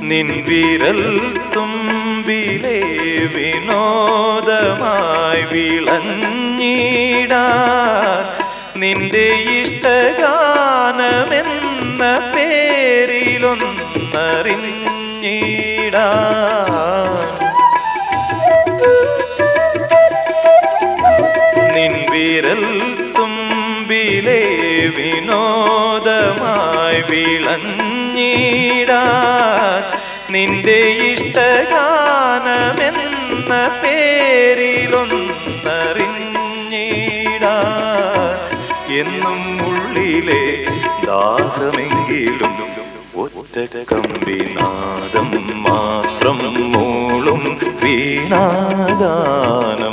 നിൻ വിരൽ തുമ്പിലെ വിനോദമായി വിളഞ്ഞിടാൻ നിന്റെ ഇഷ്ടഗാനമെന്ന പേരിലൊന്നറിഞ്ഞിടാൻ നിൻ വിരൽ തുമ്പിലെ വിനോദമായി വിളഞ്ഞിടാൻ നിന്റെ ഇഷ്ടഗാനമെന്ന പേരിലൊന്നറിഞ്ഞിടാൻ എന്നും ഉള്ളിലെ ദാഹമെങ്കിലും ഒറ്റ കമ്പിനാദം മാത്രം മൂളും വീണാഗാനം ഞാൻ